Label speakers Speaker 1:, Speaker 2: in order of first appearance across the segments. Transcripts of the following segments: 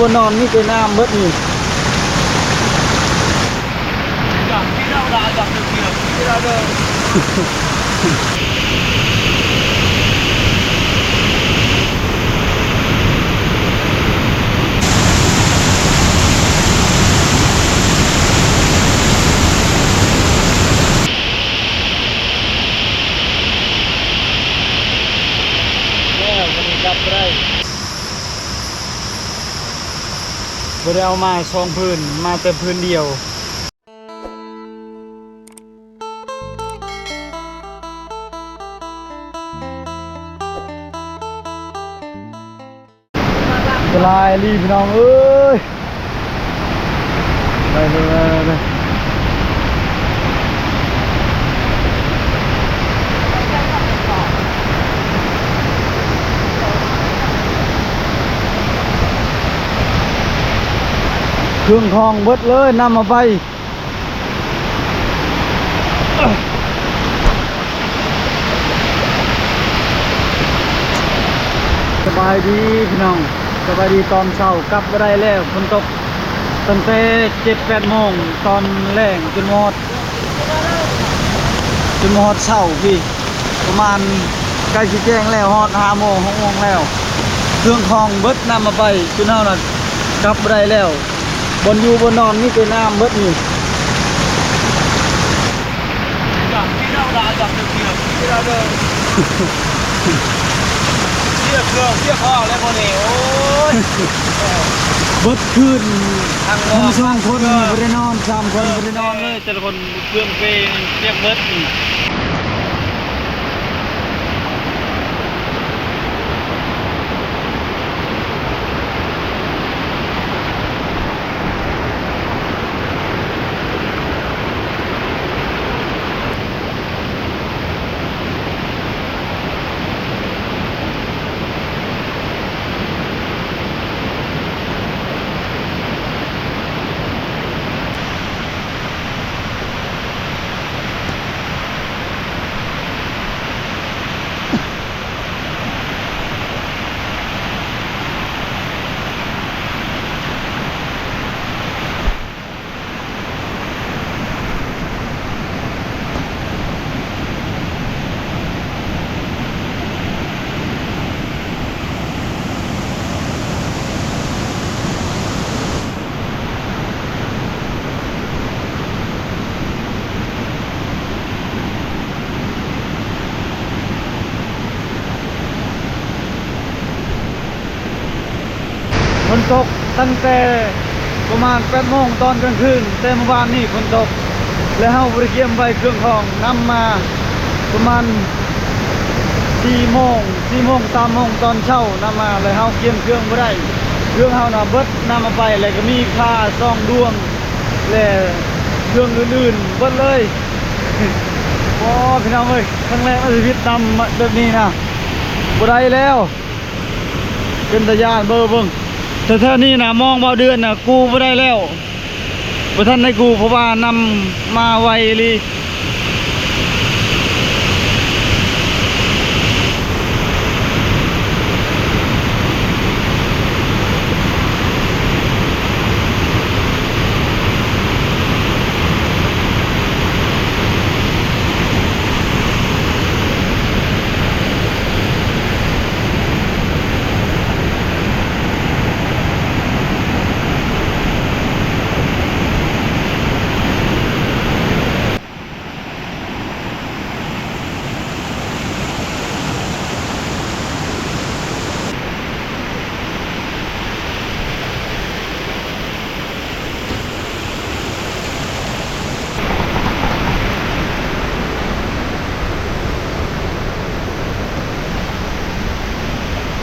Speaker 1: บนนอนนี่เป็นน้ำเบิดนี่
Speaker 2: Dạ, khi nào đã gặp được việc, khi nào được.
Speaker 1: แล้ววันนี้กลับบ่ได้ บ่ได้เอามาสองพื้นมาแต่พื้นเดียวกลายรีพี่น้องเอ้ยไปเลยไปเลยไปเลยเครื่องทองเบิดเลยนำมาไปสบายดีพี่น้องสบายดีตอนเช้ากลับมาได้แล้วฝนตกตั้งแต่เจ็ดแปดโมงตอนแรงจนหมดจนหมดเช้าพี่ ประมาณใกล้ชิแจ้งแล้วฮอดห้าโมงหกโมงแล้ว เครื่องคองเบิดนำมาไปจนเท่านั้นกลับมาได้แล้ว บนอยู่บนนอนนี่เป็นน้ำเบิดนี่
Speaker 2: จับที่เราดาจับเดียวที่เรา
Speaker 1: เดินเที่ยวเค
Speaker 2: รื่องเที่ยวพ่อแล้วค
Speaker 1: น
Speaker 2: นี้โอ้ย
Speaker 1: เบิดขึ้นทั้งสองคนไม่ได้นอนสามคนไม่ได้นอ
Speaker 2: น
Speaker 1: เล
Speaker 2: ยแต่ละคนเครื่องเปย์เรียกเบิดนี่
Speaker 1: ตกตั้งแต่ประมาณแปดโมงตอนกลางคืนแต่เมื่อวานนี่ฝนตก แล้วเฮาบริเกียมไปเครื่องทองนำมาประมาณสี่โมงสี่โมงสามโมงตอนเช้านำมาเลยเฮาเกียมเครื่องบ่ได้เครื่องเฮาน่ะเบิดนำมาไปแล้วก็มีค่าซองดวงและเครื่องอื่นๆเบิดเลยโอ้พี่น้องเอ้ยครั้งแรกในชีวิตนำมาแบบนี้นะบ่ได้แล้วเป็นตะยานเบอร์เบิ่ง แต่ถ้านี่นะมองเบาเดือนนะกูไม่ได้แล้วบ่ทันให้กูเพราะว่านำมาไวอีหลี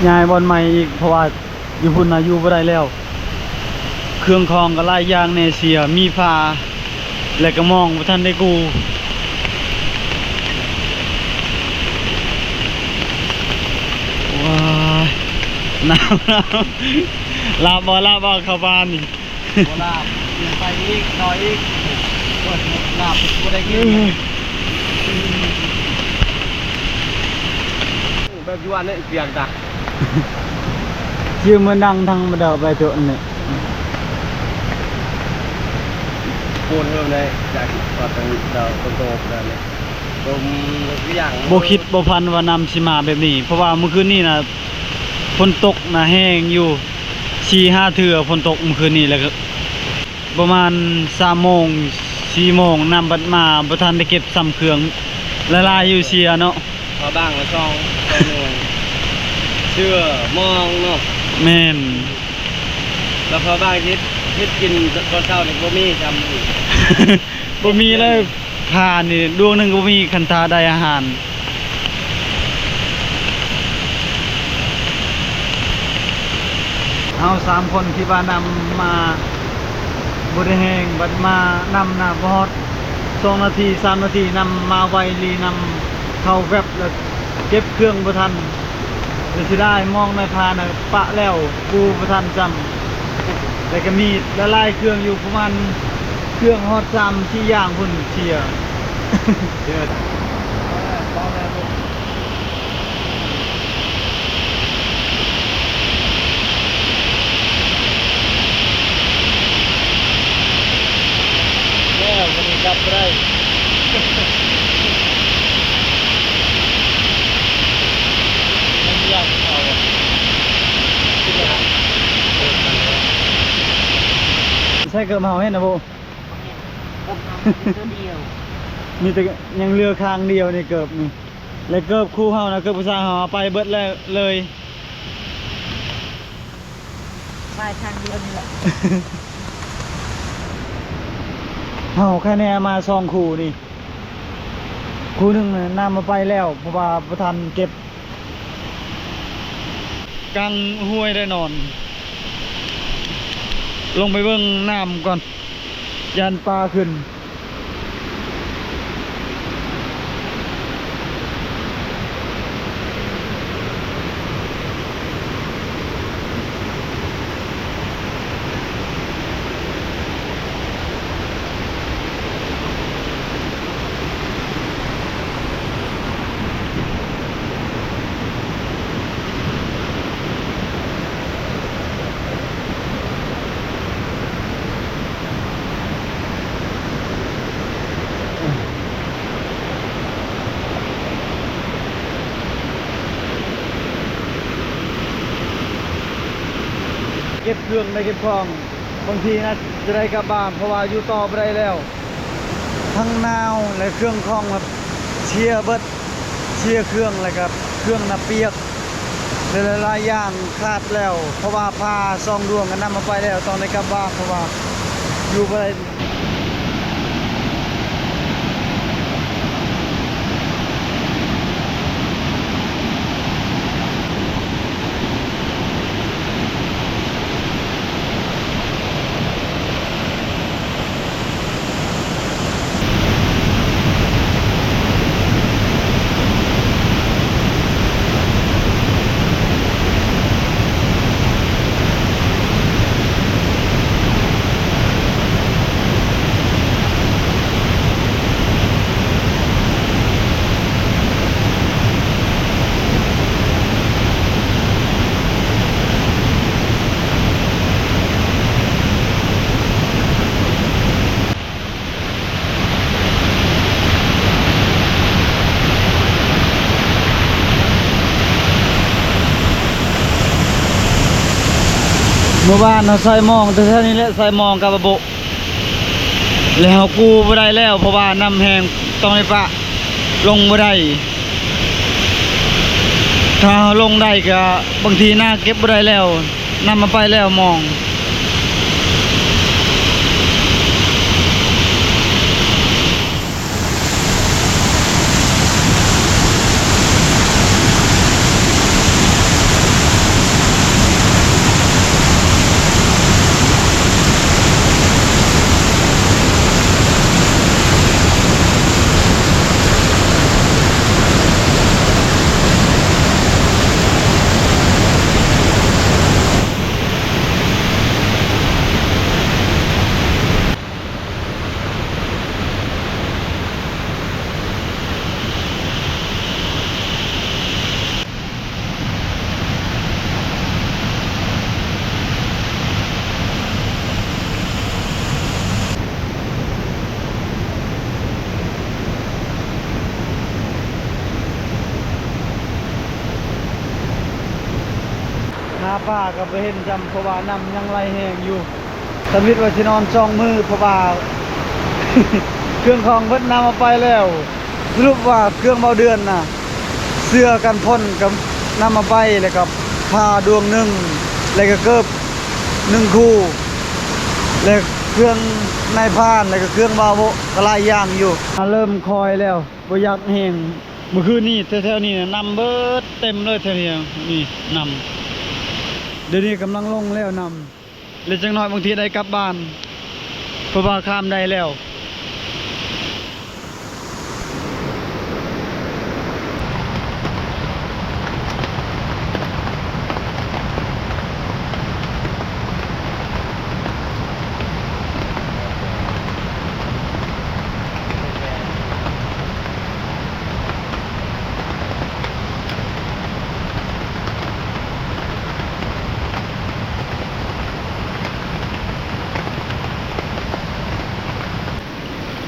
Speaker 1: ย้ายบอลใหม่อีกเพราะว่าอยู่พุ่นน่ะอยู่บ่ได้แล้ว เครื่องคองก็หลายอย่างแน่เสียมีฟ้าและก็มองบ่ทันได้กูว้ายหนาวหนาวลาบบ่ลาบบ่เข้าบ้านนี่
Speaker 2: โบราณไปอีกหน่อยอีกโอ้ยลาบกูได้กินแบบยวนเนี่ยเปียกจ้ะ
Speaker 1: ชื่อมันดังทางมาเดาไปตัวนี่
Speaker 2: ปูนเพิ่มเลยจากตอนเราต้นโตแล้วเนี่ยตมทุกอย่าง
Speaker 1: บ่คิดบ่พันว่านำสิมาแบบนี้ เพราะว่าเมื่อคืนนี้น่ะฝนตกน่ะแห้งอยู่4-5เทื่อฝนตกเมื่อคืนนี้แล้วก็ประมาณ3โมง4โมงน้ำบัดมาบ่ทันได้เก็บซ้ำเครื่องละลายอยู่เสียเนาะ
Speaker 2: พอบ้างแล้วช่องไปหน่วย เชื่อมองเนาะ
Speaker 1: แม่น
Speaker 2: แล้วพอบ้างคิดคิดกินตอนเช้าเนี่ยบ่มีทำอีก
Speaker 1: บ่มีเลยทานนี่ดวงหนึงก็บ่มีคันทาได้อาหาร เอาสามคนที่ว่านำมาบริแหงบัดมานำนาบฮอดสองนาทีสามนาทีนำมาไวรีนำเข้าแวบแล้วเก็บเครื่องประทันเดี๋ยวสิได้มองในพานะปะแล้วกูประทันจำแต่ก็มีละลายเครื่องอยู่ประมาณเครื่องฮอดจำที่ย่างพุ่นเชียร์
Speaker 2: เชื่อพ่อแล้
Speaker 1: ววันนี้กลับบ่ได้ มันยากเอาอะใช่เกิดมาเอาให้นะโบ
Speaker 3: ตัวเดียว
Speaker 1: มีแต่ยังเรือคางเดียวนี่เกิบนี่แล้วเกิบคู่เฮานะเกิบภาษาเฮาเอาไปเบิดแล้วเลย
Speaker 3: ไปทางเดียวนี่แหละ
Speaker 1: เฮาแค่แน่มาซองคู่นี่ คู่หนึงน่ะนำมาไปแล้วเพราะว่าประทันเก็บกลางห้วยได้นอน ลงไปเบิ้งน้ำก่อนยันปลาขึ้น เครื่องได้เก็บของบางทีนะจะได้กลับบ้านเพราะว่าอยู่ต่อไปได้แล้ว ทั้งนาวและเครื่องคลองครับเชียร์เบิดเชียร์เครื่องอะไรครับ เครื่องนาเปียกหลายๆอย่างขาดแล้ว เพราะว่าพาซองดวงกันนำมาไปแล้วตอนได้กลับบ้านเพราะว่าอยู่ไป อวานเราใส่มองแต่เท่านี้แหละใส่มองกับระบบแล้วกูบ่ได้แล้วเพราะว่าน้ำแห้งต้องในปะลงบ่ได้ถ้าลงได้ก็บางทีหน้าเก็บบ่ได้แล้วนำมาไปแล้วมอง ฟ้าก็บ่เห็นจำเพราะว่าน้ำยังไหลแห้งอยู่สมิทว่าสินอนจองมือเพราะว่าเครื่องของเพิ่นนำมาไปแล้วสรุปว่าเครื่องเบาเดือนน่ะ เสื้อกันพ่นกับนำมาไปแล้วก็ผ้าดวงหนึ่งแล้วก็เกิบหนึ่งคู่แล้วเครื่องในพานแล้วก็เครื่องบาโวก็หลายอย่างอยู่อาเริ่มคอยแล้วบ่อยากแหงเมื่อคืนนี้แถวๆนี้น่ะนำเบิดเต็มเลยแถวนี้นี่นำ เดี๋ยวนี้กำลังลงแล้วนำเล้วจังน้อยบางทีได้กลับบ้านเพราะว่าข้ามได้แล้ว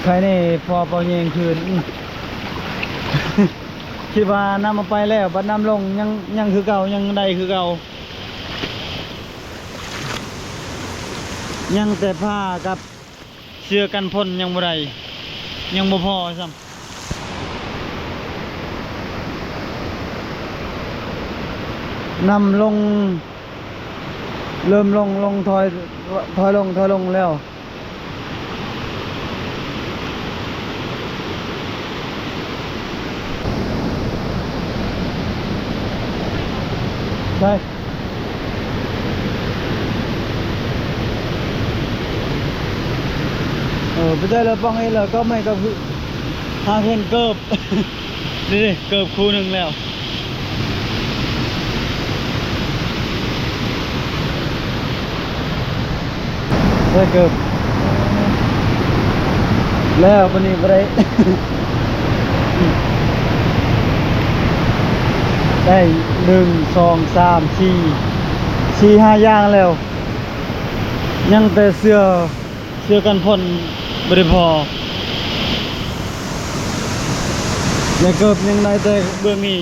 Speaker 1: รนี่พอเปาเยงคืนคิดว่านำมาไปแล้วบัดน้ำลงยังยังคือเก่ายังได้คือเก่ายังแต่ผ้ากับเสื้อกันพ่นยังบ่ได้ยังบ่พอซ้ำนำลง เริ่มลงลงถอยถอยลงถอยลงแล้ว ใช่เออไปได้แล้วป้องไอ้เลยก็ไม่ก็คือหาเห็นเกิบนี่เกิบคู่หนึ่งแล้วได้เกิบแล้ววันนี้ไปได้ ได้หนึ่งสองสามสี่สี่ห้าอย่างแล้ว ยังแต่เสื้อเสื้อกันพ่นบริพอยังเกิบยังได้แต่เบื้องนี้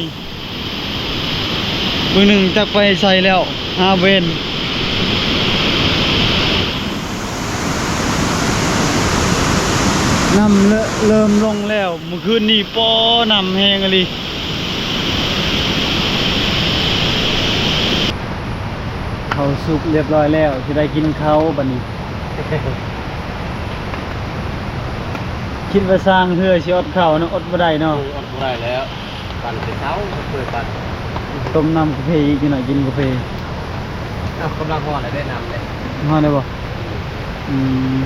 Speaker 1: เบื้องหนึ่งจักไปใส่แล้วห้าเวนนำเลอะเริ่มลงแล้วเมื่อคืนนี้ป้อนำแหงอะไเขาวสุกเรียบร้อยแล้วที่ได้กินเขาวบัดนี้ คิดว่าสร้างเพื่อสิอดข้าวเนาะอดบ่ได้
Speaker 2: เนาะ
Speaker 1: เนาะ
Speaker 2: อดบ่ได้แล้วปั่นแต่เช้าเปิดปั่น
Speaker 1: ต้มน้ำกาแฟอีกหน่อยกินกาแฟ
Speaker 2: อ้าวกำลังห่อเลยได้นำเลย
Speaker 1: ฮอดได้บ่อืม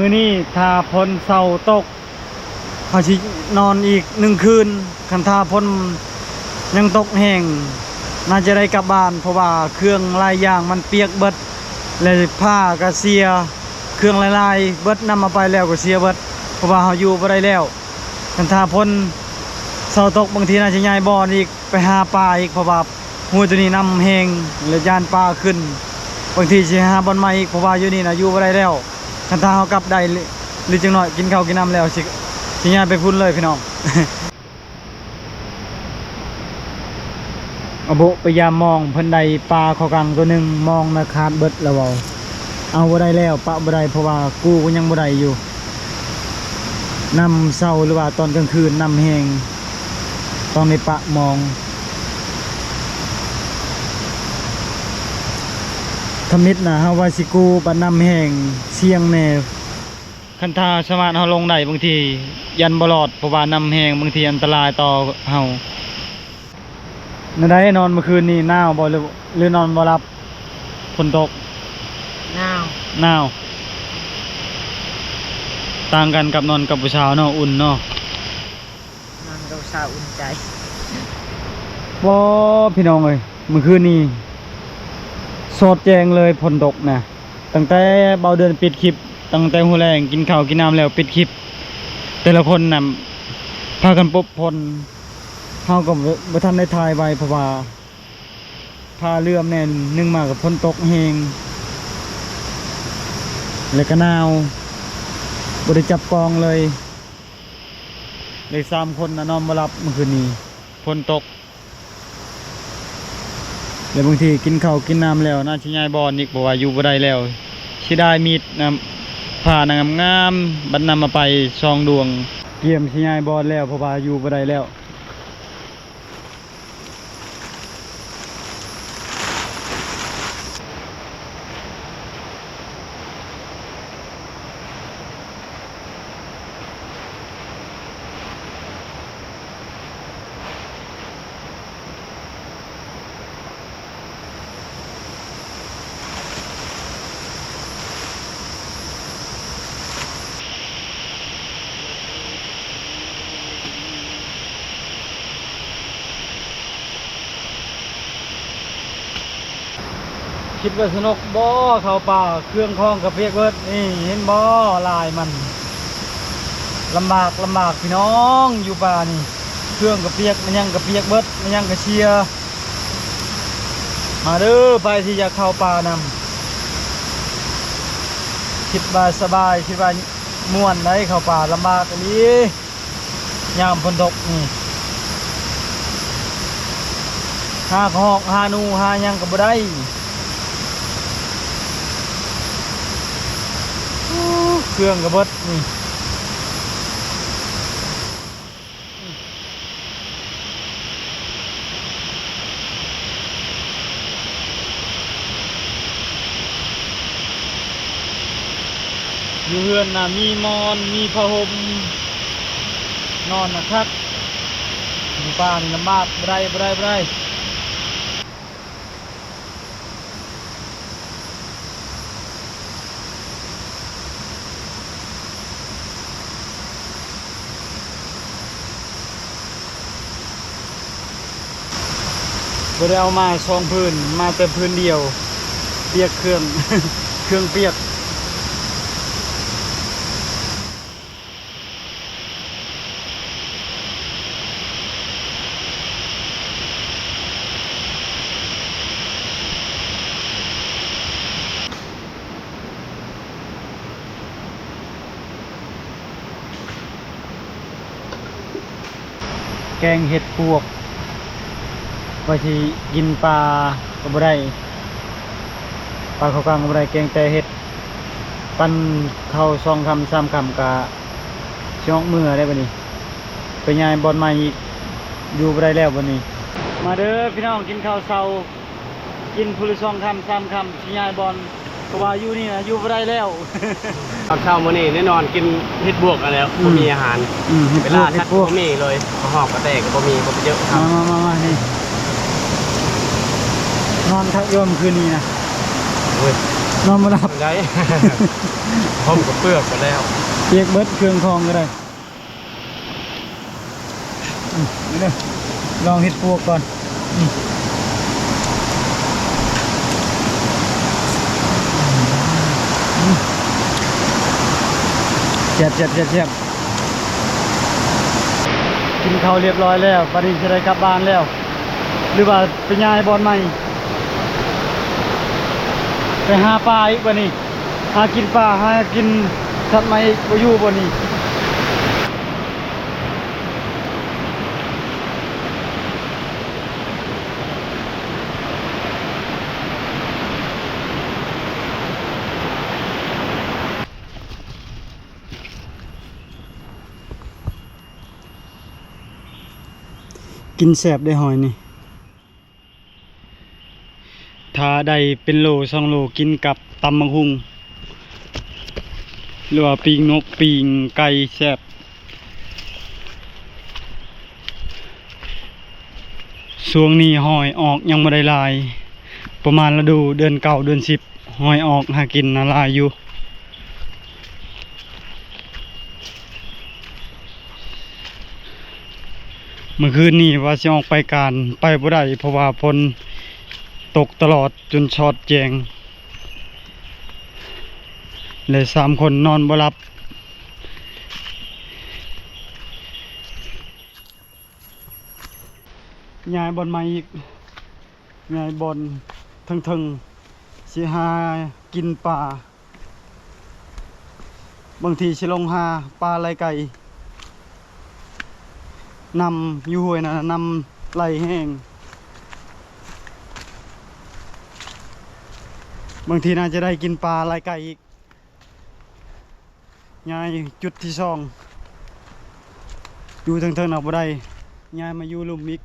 Speaker 1: มื้อนี้ถ้าพ้นเสาตกเขาสินอนอีกหนึ่งคืนคันถ้าพ้นยังตกแห้งน่าจะได้กลับบ้านเพราะว่าเครื่องลายยางมันเปียกเบิดเลยผ้าก็เสีย เครื่องหลายๆเบิดนำมาไปแล้วก็เสียเบิดเพราะว่าเขาอยู่บ่ได้แล้วคันถ้าพ้นเสาตกบางทีน่าจะย้ายบ่อนอีกไปหาปลาอีกเพราะว่าหูตัวนี้นำแห้งและยานปลาขึ้น บางทีสิหาบอนใหม่อีกเพราะว่าอยู่นี่นะอยู่บ่ได้แล้ว คันถ้าเฮากลับได้หรือจังหน่อยกินข้าวกินน้ำแล้วสิสิย้ายไปพุ่นเลยพี่น้องอโบพยายามมองเพิ่นใดปลาขากังตัวหนึ่งมองนะคาดเบิดแล้วเว้าเอาบ่ได้แล้วปะบ่ได้เพราะว่ากูก็ยังบ่ได้อยู่นำเช้าหรือว่าตอนกลางคืนนำแหงตองในปะมอง ทมิดนะฮาว่าสิกูปะนำแห่งเชียงแนวคันทาสามารถเฮาลงได้บางที ยันบ่รอดเพราะว่าน้ำแห้งบางทีอันตรายต่อเฮาในใดนอนเมื่อคืนนี้หนาวบ่หรือหรือนอนบ่หลับฝนตก
Speaker 3: หนาว
Speaker 1: หนาวต่างกันกับนอนกับผู้สาวเนาะอุ่นเนาะ
Speaker 3: นอนกับสาวอุ่นใจ
Speaker 1: บ่พี่น้องเอ้ยเมื่อคืนนี้ สดแจงเลยฝนตกนะตั้งแต่เบาเดือนปิดคลิป ตั้งแต่หัวแรงกินข้าวกินน้ำแล้วปิดคลิป แต่ละคนน่ะพากันปบพลเฮาก็บ่บ่ทันได้ถ่ายไว้เพราะว่าพาเรือมแน่นนึงมากับฝนตกแฮงแล้วก็หนาวบ่ได้จับกองเลยเลยสามคนน่ะนอนบ่หลับเมื่อคืนนี้ฝนตก แล้วบางทีกินข้าวกินน้ำแล้วน่าชิยายบอลอีกบอกว่าอยู่บ่ได้แล้วชิได้มีดนำผ่านางงามๆบัดนำมาไปซองดวงเกี่ยมชิยายบอลแล้วเพราะว่าอยู่บ่ได้แล้ว คิดว่าสนุกบ่เขาป่าเครื่องคล้องกับเพียกเบิดนี่เห็นบ่ลายมันลำบากลำบากพี่น้องอยู่ป่านี่เครื่องกับเปียกมันยังกับเปียกเบิดมันยังกับเชียมาเด้อไปที่จะเข้าป่านำคิดว่าสบายคิดว่าม่วนได้เข้าป่าลำบากอีหลียามฝนตกนี่หาหอกหาหนูหายังกับบ่ได้ เครื่องกระเบิดนี่อยู่เฮือนน่ะมีมอนมีผ้าห่มนอนนะครับอยู่ป่านี่ลำบากบ่ได้บ่ได้บ่ได้ บ่ได้เอามาสองพื้นมาแต่พื้นเดียว เปียกเครื่อง เครื่องเปียกแกงเห็ดปวก ว่าสิกินปลาก็บ่ได้ปลาเขาวกลางก็บ่ได้แกงแต่เห็ดปั้นข้าวซองคำสามคำกะช่องมือได้บ่นี้ไปยายบอลใหม่อีกอยู่บ่ได้แล้วบ่นี้ มาเด้อพี่น้องกินข้าวเช้ากินพุละซองคำสามคำสิยายบอลก็ว่าอยู่นี่นะอยู่บ่ได้แล้ว
Speaker 2: ตอนเช้ามื้อนี้แน่นอนกินเฮ็ดบวกกันแล้ว
Speaker 1: อืม
Speaker 2: บ่มีอาหาร
Speaker 1: อืมเห็ด
Speaker 2: เว
Speaker 1: พว
Speaker 2: ลาก
Speaker 1: เห็
Speaker 2: ชั
Speaker 1: ด
Speaker 2: ด
Speaker 1: พวก
Speaker 2: บ่มีเลยกระหอบกระแตกก็บ่มีบ่ไปเยอะครั
Speaker 1: มา
Speaker 2: บ
Speaker 1: มามามานี่ นอนทักโยมคืนนี้นะ
Speaker 2: เว้ย
Speaker 1: นอนบ่หลับ
Speaker 2: ทำได้พร้อมกับเปลือกหมดแล้ว
Speaker 1: เปียกเบิดเครื่องทองก็ได้อืมนี่เด้อลองเห็ดพวกก่อนอืมอืมเจ็บเจ็บเจ็บเจ็บกินข้าวเรียบร้อยแล้วปริจะได้กลับบ้านแล้ว หรือว่าไปย้ายบอลใหม่ ไปหาปลาอีกวันนี้หากินปลาหากินสัตว์ใหม่บ่อยู่บนนี้กินแสบได้หอยนี่ ถ้า ได้เป็นโลสองโลกินกับตำมังหุงหรือว่าปีงนกปีงไก่แซบช่วงนี้หอยออกยังไม่ได้ลาย ประมาณฤดูเดือนเก่าเดือนสิบหอยออกหากินนาลายอยู่เมื่อคืนนี้ว่าสิออกไปการไปบ่ได้เพราะว่าฝน ตกตลอดจนช็อตแจง เลยสามคนนอนบ่หลับ ยายบอลมาอีก ยายบอลทึงทึงสิหากินปลาบางทีสิลงหาปลาไหลไก่นำอยู่ห้วยนะนำไหลแห้ง บางทีน่าจะได้กินปลาลายไก่อีกยายจุดที่ซองอยู่เทิงเอาบ่ได้ยายมาอยู่ลุมอีก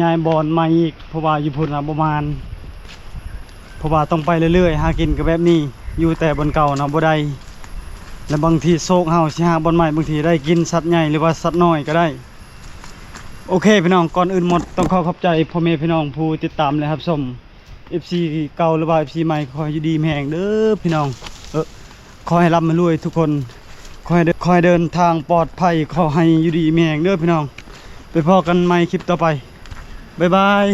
Speaker 1: ยายบอลมาอีกเพราะว่าอยู่พุ่นนะประมาณเพราะว่าต้องไปเรื่อยๆหากินกับแบบนี้ อยู่แต่บนเก่านะบ่ได้และบางทีโซกเฮาสิหาบนใหม่บางทีได้กินสัตว์ใหญ่หรือว่าสัตว์น้อยก็ได้ โอเคพี่น้องก่อนอื่นหมดต้องขอขอบใจพ่อแม่พี่น้องผู้ติดตามและรับชม FC เก่าหรือว่า FC ใหม่ขออยู่ดีแห่งเด้อพี่น้องเออขอให้ร่ำให้รวยทุกคนขอให้ขอให้เดินทางปลอดภัยขอให้อยู่ดีมีแห่งเด้อพี่น้อง ไปพอกันใหม่คลิปต่อไป บ๊ายบาย